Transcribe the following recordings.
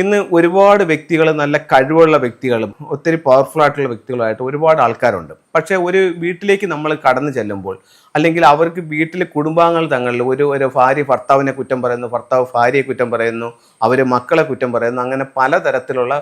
ഇന്ന് ഒരുപാട് വ്യക്തികൾ നല്ല കഴിവുള്ള വ്യക്തികളും ഒത്തിരി പവർഫുൾ ആയിട്ടുള്ള വ്യക്തികളായിട്ട് ഒരുപാട് ആൾക്കാരുണ്ട്. പക്ഷേ ഒരു വീട്ടിലേക്ക് നമ്മൾ കടന്നു ചെല്ലുമ്പോൾ അല്ലെങ്കിൽ അവർക്ക് വീട്ടിലെ കുടുംബാംഗങ്ങൾ തങ്ങളിൽ ഒരു ഒരു ഭാര്യ ഭർത്താവിനെ കുറ്റം പറയുന്നു ഭർത്താവ് ഭാര്യയെ കുറ്റം പറയുന്നു അവർ മക്കളെ കുറ്റം പറയുന്നു അങ്ങനെ പലതരത്തിലുള്ള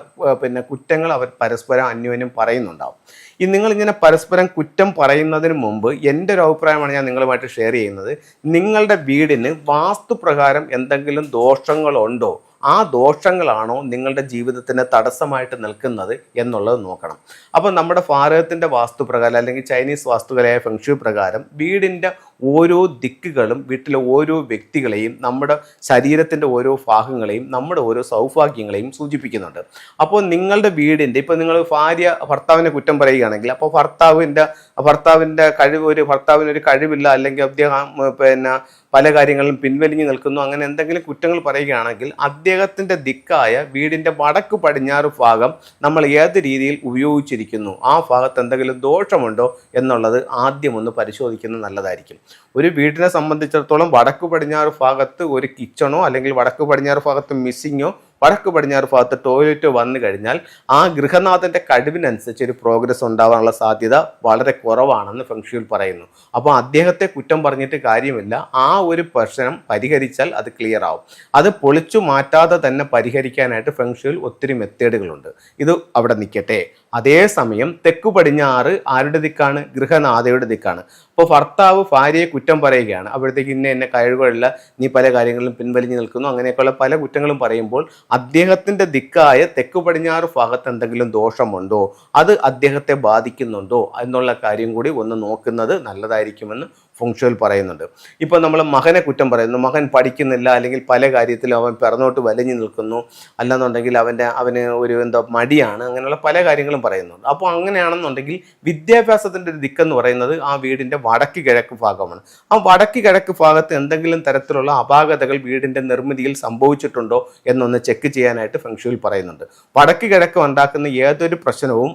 പിന്നെ കുറ്റങ്ങൾ അവർ പരസ്പരം അന്യോന്യം പറയുന്നുണ്ടാവും. ഈ നിങ്ങളിങ്ങനെ പരസ്പരം കുറ്റം പറയുന്നതിന് മുമ്പ് എന്റെ ഒരു അഭിപ്രായമാണ് ഞാൻ നിങ്ങളുമായിട്ട് ഷെയർ ചെയ്യുന്നത്. നിങ്ങളുടെ വീടിന് വാസ്തുപ്രകാരം എന്തെങ്കിലും ദോഷങ്ങളുണ്ടോ? ആ ദോഷങ്ങളാണോ നിങ്ങളുടെ ജീവിതത്തിന് തടസ്സമായിട്ട് നിൽക്കുന്നത് എന്നുള്ളത് നോക്കണം. അപ്പോൾ നമ്മുടെ ഭാരതത്തിന്റെ വാസ്തുപ്രകാരം അല്ലെങ്കിൽ ചൈനീസ് വാസ്തുകലയായ ഫെങ്ഷു പ്രകാരം വീടിന്റെ ഓരോ ദിക്കുകളും വീട്ടിലെ ഓരോ വ്യക്തികളെയും നമ്മുടെ ശരീരത്തിന്റെ ഓരോ ഭാഗങ്ങളെയും നമ്മുടെ ഓരോ സൗഭാഗ്യങ്ങളെയും സൂചിപ്പിക്കുന്നുണ്ട്. അപ്പോൾ നിങ്ങളുടെ വീടിന്റെ ഇപ്പോൾ നിങ്ങൾ ഭാര്യ ഭർത്താവിനെ കുറ്റം പറയുകയാണെങ്കിൽ അപ്പോൾ ഭർത്താവിന്റെ ഭർത്താവിന്റെ കഴിവ് ഒരു ഭർത്താവിനൊരു കഴിവില്ല അല്ലെങ്കിൽ അദ്ദേഹം പിന്നെ പല കാര്യങ്ങളിലും പിൻവലിഞ്ഞു നിൽക്കുന്നു അങ്ങനെ എന്തെങ്കിലും കുറ്റങ്ങൾ പറയുകയാണെങ്കിൽ അദ്ദേഹത്തിന്റെ ദിക്കായ വീടിന്റെ വടക്ക് പടിഞ്ഞാറ് ഭാഗം നമ്മൾ ഏത് രീതിയിൽ ഉപയോഗിച്ചിരിക്കുന്നു ആ ഭാഗത്ത് എന്തെങ്കിലും ദോഷമുണ്ടോ എന്നുള്ളത് ആദ്യം ഒന്ന് പരിശോധിക്കുന്നത് നല്ലതായിരിക്കും. ഒരു വീടിനെ സംബന്ധിച്ചിടത്തോളം വടക്ക് പടിഞ്ഞാറ് ഭാഗത്ത് ഒരു കിച്ചണോ അല്ലെങ്കിൽ വടക്ക് പടിഞ്ഞാറ് ഭാഗത്ത് മിസ്സിങ്ങോ വടക്ക് പടിഞ്ഞാറ് ഭാഗത്ത് ടോയ്ലറ്റോ വന്നു കഴിഞ്ഞാൽ ആ ഗൃഹനാഥന്റെ കഴിവിനനുസരിച്ച് ഒരു പ്രോഗ്രസ് ഉണ്ടാവാനുള്ള സാധ്യത വളരെ കുറവാണെന്ന് ഫെങ്ഷുവിൽ പറയുന്നു. അപ്പോൾ അദ്ദേഹത്തെ കുറ്റം പറഞ്ഞിട്ട് കാര്യമില്ല. ആ ഒരു പ്രശ്നം പരിഹരിച്ചാൽ അത് ക്ലിയർ ആവും. അത് പൊളിച്ചു മാറ്റാതെ തന്നെ പരിഹരിക്കാനായിട്ട് ഫെങ്ഷുവിൽ ഒത്തിരി മെത്തേഡുകളുണ്ട് ഇത് അവിടെ നിൽക്കട്ടെ. അതേസമയം തെക്കു പടിഞ്ഞാറ് ആരുടെ ദിക്കാണ്? ഗൃഹനാഥയുടെ ദിക്കാണ്. അപ്പോൾ ഭർത്താവ് ഭാര്യയെ കുറ്റം പറയുകയാണ്. അപ്പോഴത്തേക്ക് ഇന്ന എന്നെ കഴിവുകളില്ല നീ പല കാര്യങ്ങളിലും പിൻവലിഞ്ഞു നിൽക്കുന്നു. അങ്ങനെയൊക്കെയുള്ള പല കുറ്റങ്ങളും പറയുമ്പോൾ അദ്ദേഹത്തിന്റെ ദിക്കായ തെക്കു പടിഞ്ഞാറ് ഭാഗത്ത് എന്തെങ്കിലും ദോഷമുണ്ടോ? അത് അദ്ദേഹത്തെ ബാധിക്കുന്നുണ്ടോ? എന്നുള്ള കാര്യം കൂടി ഒന്ന് നോക്കുന്നത് നല്ലതായിരിക്കുമെന്ന് ഫുങ്ഷുവൽ പറയുന്നുണ്ട്. ഇപ്പോൾ നമ്മൾ മകനെ കുറ്റം പറയുന്നു. മകൻ പഠിക്കുന്നില്ല അല്ലെങ്കിൽ പല കാര്യത്തിലും അവൻ പിറന്നോട്ട് വലിഞ്ഞു നിൽക്കുന്നു. അല്ലെന്നുണ്ടെങ്കിൽ അവന്റെ അവന് ഒരു എന്താ മടിയാണ് അങ്ങനെയുള്ള പല കാര്യങ്ങളും പറയുന്നുണ്ട്. അപ്പോൾ അങ്ങനെയാണെന്നുണ്ടെങ്കിൽ വിദ്യാഭ്യാസത്തിന്റെ ഒരു ദിക്കെന്ന് പറയുന്നത് ആ വീടിന്റെ വടക്ക് കിഴക്ക് ഭാഗമാണ്. ആ വടക്ക് കിഴക്ക് ഭാഗത്ത് എന്തെങ്കിലും തരത്തിലുള്ള അപാകതകൾ വീടിന്റെ നിർമ്മിതിയിൽ സംഭവിച്ചിട്ടുണ്ടോ എന്നൊന്ന് ചെക്ക് ചെയ്യാനായിട്ട് ഫെങ്ഷുവിൽ പറയുന്നുണ്ട്. വടക്ക് കിഴക്ക് ഉണ്ടാക്കുന്ന ഏതൊരു പ്രശ്നവും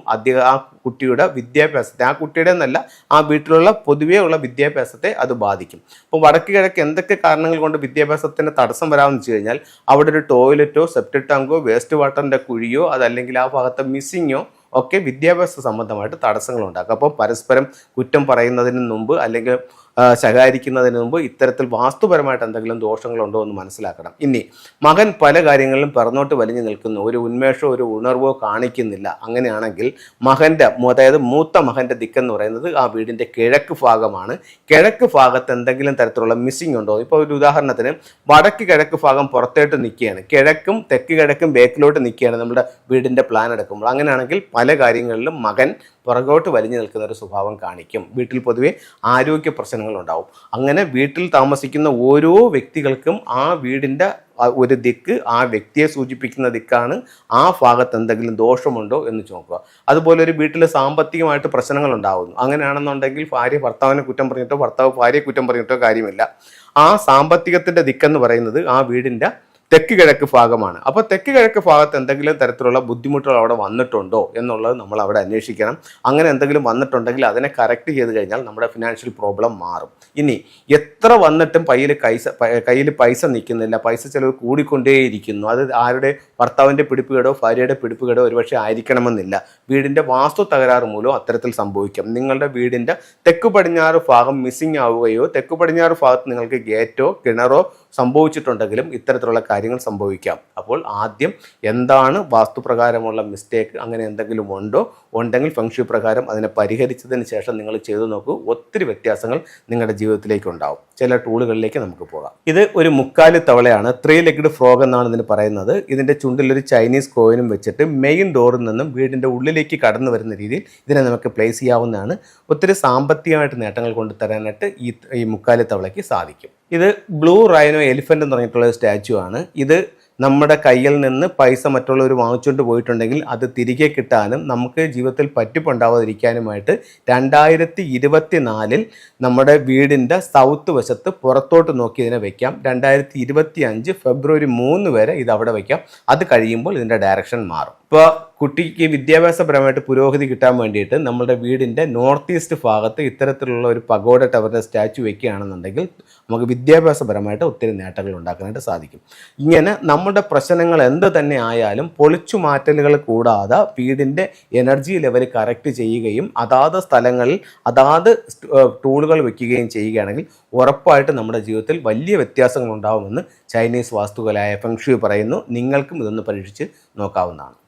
ആ കുട്ടിയുടെ വിദ്യാഭ്യാസത്തെ ആ കുട്ടിയുടെ എന്നല്ല ആ വീട്ടിലുള്ള പൊതുവേ ഉള്ള വിദ്യാഭ്യാസത്തെ അത് ബാധിക്കും. അപ്പോൾ വടക്ക് കിഴക്ക് എന്തൊക്കെ കാരണങ്ങൾ കൊണ്ട് വിദ്യാഭ്യാസത്തിന് തടസ്സം വരാമെന്ന് വെച്ച് കഴിഞ്ഞാൽ അവിടെ ഒരു ടോയ്ലറ്റോ സെപ്റ്റിക് ടാങ്കോ വേസ്റ്റ് വാട്ടറിന്റെ കുഴിയോ അതല്ലെങ്കിൽ ആ ഭാഗത്തെ മിസ്സിങ്ങോ ഒക്കെ വിദ്യാഭ്യാസ സംബന്ധമായിട്ട് തടസ്സങ്ങൾ ഉണ്ടാക്കും. അപ്പോൾ പരസ്പരം കുറ്റം പറയുന്നതിന് മുമ്പ് അല്ലെങ്കിൽ ശകാരിക്കുന്നതിന് മുമ്പ് ഇത്തരത്തിൽ വാസ്തുപരമായിട്ട് എന്തെങ്കിലും ദോഷങ്ങളുണ്ടോ എന്ന് മനസ്സിലാക്കണം. ഇനി മകൻ പല കാര്യങ്ങളിലും പിറന്നോട്ട് വലിഞ്ഞു നിൽക്കുന്നു. ഒരു ഉന്മേഷമോ ഒരു ഉണർവോ കാണിക്കുന്നില്ല. അങ്ങനെയാണെങ്കിൽ മകന്റെ അതായത് മൂത്ത മകന്റെ ദിക്കെന്ന് പറയുന്നത് ആ വീടിന്റെ കിഴക്ക് ഭാഗമാണ്. കിഴക്ക് ഭാഗത്ത് എന്തെങ്കിലും തരത്തിലുള്ള മിസ്സിംഗ് ഉണ്ടോ? ഇപ്പോൾ ഒരു ഉദാഹരണത്തിന് വടക്ക് കിഴക്ക് ഭാഗം പുറത്തേട്ട് നിൽക്കുകയാണ്. കിഴക്കും തെക്ക് കിഴക്കും ബേക്കിലോട്ട് നിൽക്കുകയാണ് നമ്മുടെ വീടിന്റെ പ്ലാൻ എടുക്കുമ്പോൾ. അങ്ങനെയാണെങ്കിൽ പല കാര്യങ്ങളിലും മകൻ പുറകോട്ട് വലിഞ്ഞു നിൽക്കുന്ന ഒരു സ്വഭാവം കാണിക്കും. വീട്ടിൽ പൊതുവെ ആരോഗ്യ പ്രശ്നങ്ങൾ ഉണ്ടാവും. അങ്ങനെ വീട്ടിൽ താമസിക്കുന്ന ഓരോ വ്യക്തികൾക്കും ആ വീടിന്റെ ഒരു ദിക്ക് ആ വ്യക്തിയെ സൂചിപ്പിക്കുന്ന ദിക്കാണ് ആ ഭാഗത്ത് എന്തെങ്കിലും ദോഷമുണ്ടോ എന്ന് നോക്കുക അതുപോലെ ഒരു വീട്ടിൽ സാമ്പത്തികമായിട്ട് പ്രശ്നങ്ങൾ ഉണ്ടാകുന്നു അങ്ങനെയാണെന്നുണ്ടെങ്കിൽ ഭാര്യ ഭർത്താവിനെ കുറ്റം പറഞ്ഞിട്ടോ ഭർത്താവ് ഭാര്യയെ കുറ്റം പറഞ്ഞിട്ടോ കാര്യമില്ല. ആ സാമ്പത്തികത്തിന്റെ ദിക്കെന്ന് പറയുന്നത് ആ വീടിന്റെ തെക്ക് കിഴക്ക് ഭാഗമാണ്. അപ്പോൾ തെക്ക് കിഴക്ക് ഭാഗത്ത് എന്തെങ്കിലും തരത്തിലുള്ള ബുദ്ധിമുട്ടുകൾ അവിടെ വന്നിട്ടുണ്ടോ എന്നുള്ളത് നമ്മൾ അവിടെ അന്വേഷിക്കണം. അങ്ങനെ എന്തെങ്കിലും വന്നിട്ടുണ്ടെങ്കിൽ അതിനെ കറക്റ്റ് ചെയ്ത് കഴിഞ്ഞാൽ നമ്മുടെ ഫിനാൻഷ്യൽ പ്രോബ്ലം മാറും. ഇനി എത്ര വന്നിട്ടും കയ്യിൽ കൈസ കയ്യിൽ പൈസ നിൽക്കുന്നില്ല. പൈസ ചിലവ് കൂടിക്കൊണ്ടേയിരിക്കുന്നു. അത് ആരുടെ ഭർത്താവിന്റെ പിടിപ്പുകേടോ ഭാര്യയുടെ പിടിപ്പുകേടോ ഒരുപക്ഷെ ആയിരിക്കണമെന്നില്ല. വീടിന്റെ വാസ്തു തകരാറ് മൂലം അത്തരത്തിൽ സംഭവിക്കാം. നിങ്ങളുടെ വീടിന്റെ തെക്ക് പടിഞ്ഞാറ് ഭാഗം മിസ്സിംഗ് ആവുകയോ തെക്ക് പടിഞ്ഞാറ് ഭാഗത്ത് നിങ്ങൾക്ക് ഗേറ്റോ കിണറോ സംഭവിച്ചിട്ടുണ്ടെങ്കിലും ഇത്തരത്തിലുള്ള കാര്യങ്ങൾ സംഭവിക്കാം. അപ്പോൾ ആദ്യം എന്താണ് വാസ്തുപ്രകാരമുള്ള മിസ്റ്റേക്ക് അങ്ങനെ എന്തെങ്കിലും ഉണ്ടോ? ഉണ്ടെങ്കിൽ ഫംഗ്ഷൻ പ്രകാരം അതിനെ പരിഹരിച്ചതിന് ശേഷം നിങ്ങൾ ചെയ്തു നോക്കൂ. ഒത്തിരി വ്യത്യാസങ്ങൾ നിങ്ങളുടെ ജീവിതത്തിലേക്ക് ഉണ്ടാവും. ചില ടൂളുകളിലേക്ക് നമുക്ക് പോകാം. ഇത് ഒരു മുക്കാൽ തവളയാണ്. ത്രീ ലെഗ്ഡ് ഫ്രോഗ് എന്നാണ് ഇതിന് പറയുന്നത്. ഇതിന്റെ ചുണ്ടിലൊരു ചൈനീസ് കോയിനും വെച്ചിട്ട് മെയിൻ ഡോറിൽ നിന്നും വീടിന്റെ ഉള്ളിലേക്ക് കടന്നു വരുന്ന രീതിയിൽ ഇതിനെ നമുക്ക് പ്ലേസ് ചെയ്യാവുന്നതാണ്. ഒത്തിരി സാമ്പത്തികമായിട്ട് നേട്ടങ്ങൾ കൊണ്ടുതരാനായിട്ട് ഈ ഈ മുക്കാലി തവളയ്ക്ക് സാധിക്കും. ഇത് ബ്ലൂ റൈനോ എലിഫന്റ് എന്ന് പറഞ്ഞിട്ടുള്ള സ്റ്റാച്ചു ആണ്. ഇത് നമ്മുടെ കയ്യിൽ നിന്ന് പൈസ മറ്റുള്ളവർ വാങ്ങിച്ചുകൊണ്ട് പോയിട്ടുണ്ടെങ്കിൽ അത് തിരികെ കിട്ടാനും നമുക്ക് ജീവിതത്തിൽ പറ്റിപ്പുണ്ടാവാതിരിക്കാനുമായിട്ട് രണ്ടായിരത്തി ഇരുപത്തി നാലിൽ നമ്മുടെ വീടിന്റെ സൗത്ത് വശത്ത് പുറത്തോട്ട് നോക്കി ഇതിനെ വയ്ക്കാം രണ്ടായിരത്തി ഇരുപത്തി അഞ്ച് ഫെബ്രുവരി മൂന്ന് വരെ ഇത് അവിടെ വയ്ക്കാം അത് കഴിയുമ്പോൾ ഇതിന്റെ ഡയറക്ഷൻ മാറും. ഇപ്പോൾ കുട്ടിക്ക് വിദ്യാഭ്യാസപരമായിട്ട് പുരോഗതി കിട്ടാൻ വേണ്ടിയിട്ട് നമ്മുടെ വീടിന്റെ നോർത്ത് ഈസ്റ്റ് ഭാഗത്ത് ഇത്തരത്തിലുള്ള ഒരു പഗോഡ ടവറിന്റെ സ്റ്റാച്ചു വെക്കുകയാണെന്നുണ്ടെങ്കിൽ നമുക്ക് വിദ്യാഭ്യാസപരമായിട്ട് ഒത്തിരി നേട്ടങ്ങൾ ഉണ്ടാക്കാനായിട്ട് സാധിക്കും. ഇങ്ങനെ നമ്മുടെ പ്രശ്നങ്ങൾ എന്ത് തന്നെ ആയാലും പൊളിച്ചു മാറ്റലുകൾ കൂടാതെ വീടിന്റെ എനർജി ലെവൽ കറക്റ്റ് ചെയ്യുകയും അതാത് സ്ഥലങ്ങളിൽ അതാത് ടൂളുകൾ വെക്കുകയും ചെയ്യുകയാണെങ്കിൽ ഉറപ്പായിട്ട് നമ്മുടെ ജീവിതത്തിൽ വലിയ വ്യത്യാസങ്ങൾ ഉണ്ടാവുമെന്ന് ചൈനീസ് വാസ്തുകലായ ഫെങ്ഷു പറയുന്നു. നിങ്ങൾക്കും ഇതൊന്ന് പരീക്ഷിച്ച് നോക്കാവുന്നതാണ്.